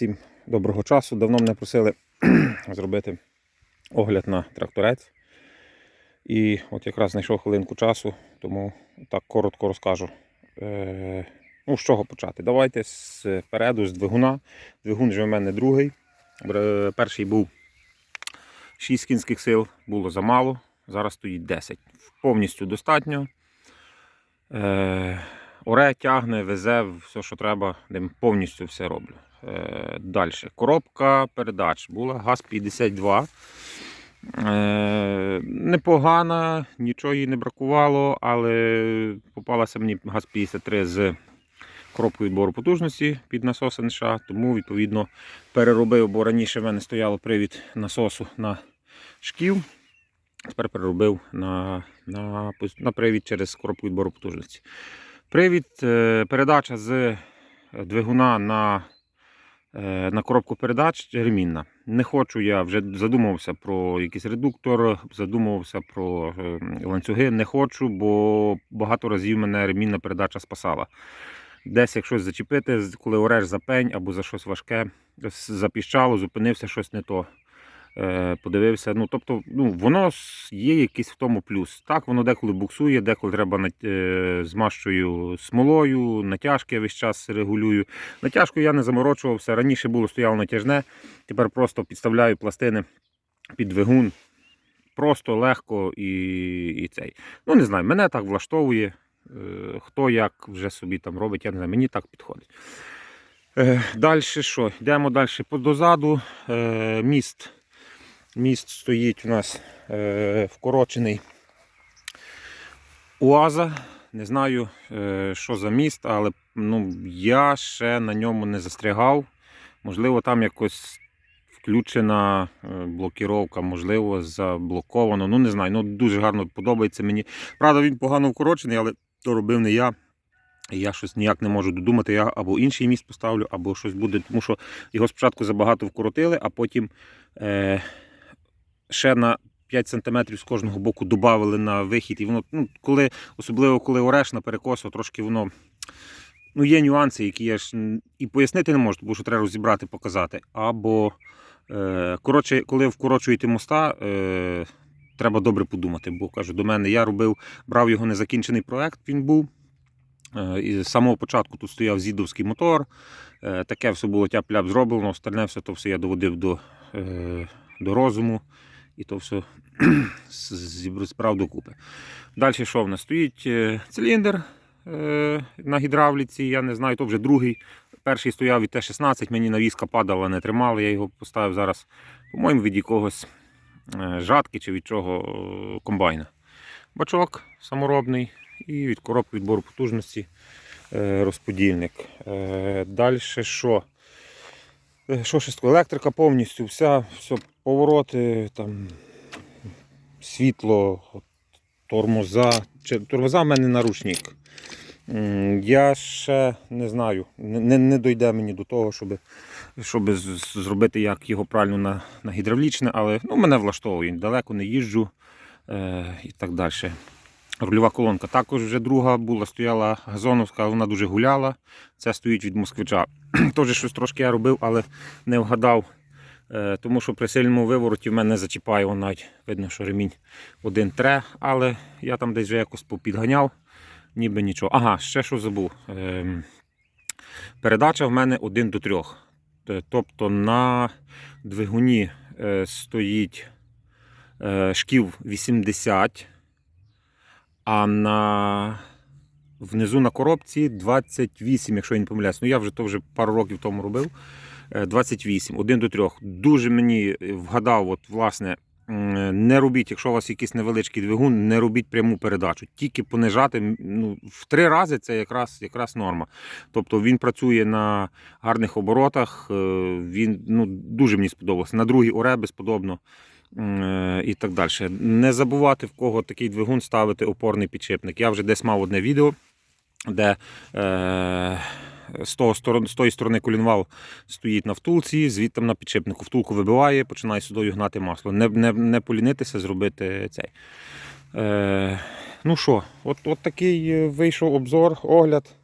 Всім доброго часу. Давно мене просили зробити огляд на тракторець. І от якраз знайшов хвилинку часу, тому так коротко розкажу. Е, ну, з чого почати? Давайте спереду, з двигуна. Двигун вже в мене другий. Перший був 6 кінських сил, було замало. Зараз стоїть 10. Повністю достатньо. Е, Оре тягне, везе, все, що треба, ним повністю все роблю. Е, Далі. Коробка передач була ГАЗ-52. Е, непогана, нічого їй не бракувало, але попалася мені ГАЗ-53 з коробкою відбору потужності під насос НШ, тому відповідно переробив, бо раніше в мене стояло привід насосу на шків. Тепер переробив на, на, на привід через коробку відбору потужності. Привід, е, передача з двигуна на, на коробку передач ремінна. Не хочу, я вже задумувався про якийсь редуктор, задумувався про е, ланцюги. Не хочу, бо багато разів мене ремінна передача спасала. Десь як щось зачепити, коли ореш за пень або за щось важке, запіщало, зупинився щось не то. Е, подивився. Ну, тобто, ну, воно є якийсь в тому плюс. Так, воно деколи буксує, деколи треба е, змащую смолою, натяжки я весь час регулюю. Натяжку я не заморочувався. Раніше було стояло натяжне, тепер просто підставляю пластини під двигун. Просто легко і, і цей. Ну, не знаю, мене так влаштовує. Е, хто як вже собі там робить, я не знаю, мені так підходить. Далі що? Йдемо далі дозаду. Е, міст. Міст стоїть у нас е, вкорочений УАЗа. Не знаю, е, що за міст, але ну, я ще на ньому не застрягав. Можливо, там якось включена е, блокіровка, можливо, заблоковано. Ну, не знаю. Ну, дуже гарно подобається мені. Правда, він погано вкорочений, але то робив не я. Я щось ніяк не можу додумати. Я або інший міст поставлю, або щось буде. Тому що його спочатку забагато вкоротили, а потім е, ще на 5 см з кожного боку додали на вихід. І воно, ну, коли, особливо коли ореш на перекосу, трошки воно. Ну, є нюанси, які я ж і пояснити не можу, тому що треба розібрати, показати. Або, е, коротше, коли вкорочуєте моста, е, треба добре подумати. Бо кажу, до мене я робив, брав його незакінчений проект, він був. Е, І з самого початку тут стояв зідовський мотор. Е, Таке все було тяп-ляп зроблено, остальне все то все я доводив до, е, до розуму. І то все з- зібр- справ докупи. Далі що в нас? Стоїть е, циліндр е, на гідравліці, я не знаю, то вже другий. Перший стояв від Т-16, мені навіска падала, не тримала, я його поставив зараз, по-моєму, від якогось е, жатки чи від чого комбайна. Бачок саморобний і від коробки відбору потужності розподільник. Далі що? Що таке? Електрика повністю, вся, все, повороти, там, світло, тормоза. Тормоза в мене наручник. Я ще не знаю, не, не, дойде мені до того, щоб, щоб зробити як його правильно на, на гідравлічне, але ну, мене влаштовує. Далеко не їжджу е, і так далі. Рульова колонка. Також вже друга була, стояла газоновська, вона дуже гуляла. Це стоїть від москвича. Теж щось трошки я робив, але не вгадав. Е, Тому що при сильному вивороті в мене зачіпає навіть. Видно, що ремінь один тре, але я там десь вже якось попідганяв, ніби нічого. Ага, ще що забув. Ем, Передача в мене 1 до 3. Тобто на двигуні е, стоїть е, шків 80, а на внизу на коробці 28, якщо я не помиляюсь. Ну я вже то вже пару років тому робив. Е, 28, 1 до 3. Дуже мені вгадав, от, власне, не робіть, якщо у вас якийсь невеличкий двигун, не робіть пряму передачу. Тільки понижати ну, в три рази це якраз, якраз норма. Тобто він працює на гарних оборотах. е, Він ну, дуже мені сподобався. На другій оре безподобно. е, І так далі. Не забувати, в кого такий двигун ставити опорний підшипник. Я вже десь мав одне відео, де е, з, того, сторон- з тої сторони колінвал стоїть на втулці, звідти на підшипнику. Втулку вибиває, починає сюди гнати масло. Не, не, не полінитися зробити цей. Е, ну що, от, от такий е, вийшов обзор, огляд.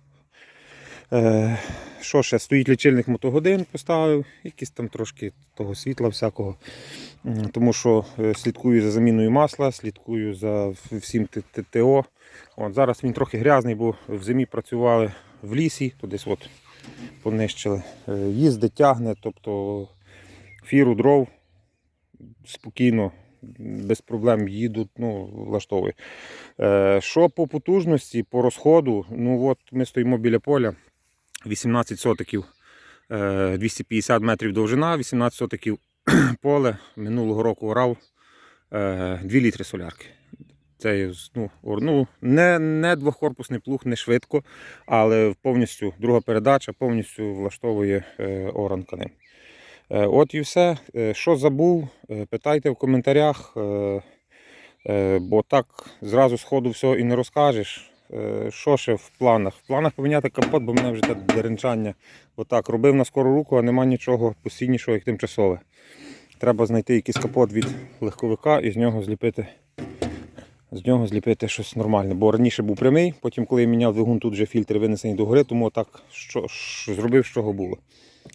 Е, що ще? Стоїть лічильник мотогодин, поставив, якісь там трошки того світла всякого. Тому що е, слідкую за заміною масла, слідкую за всім ТТО. От, зараз він трохи грязний, бо в зимі працювали в лісі, то десь от понищили. Е, Їздить, тягне, тобто фіру дров спокійно, без проблем їдуть, ну, влаштовує. Е, Що по потужності, по розходу, ну от ми стоїмо біля поля, 18 сотиків, е, 250 метрів довжина, 18 сотиків поле. Минулого року орав е, 2 літри солярки. Це ну, ну, не, не двохкорпусний плуг, не швидко, але повністю друга передача повністю влаштовує е, оранка ним. Е, От і все. Е, Що забув, е, питайте в коментарях, е, е, бо так зразу сходу все і не розкажеш. Е, Що ще в планах? В планах поміняти капот, бо в мене вже те деренчання. Отак, робив на скору руку, а нема нічого постійнішого, як тимчасове. Треба знайти якийсь капот від легковика і з нього зліпити. З нього зліпити щось нормальне. Бо раніше був прямий, потім, коли я міняв двигун, тут вже фільтри винесені до гори, тому так що, що, зробив, з чого було.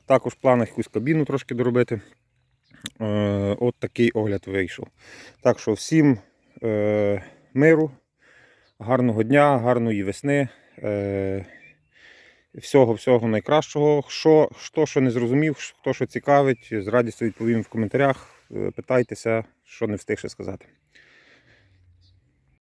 Також в планах якусь кабіну трошки доробити. Е, от такий огляд вийшов. Так що всім е, миру, гарного дня, гарної весни. Е, всього всього найкращого. Що, хто що не зрозумів, хто що цікавить, з радістю відповім в коментарях. Е, Питайтеся, що не встиг сказати.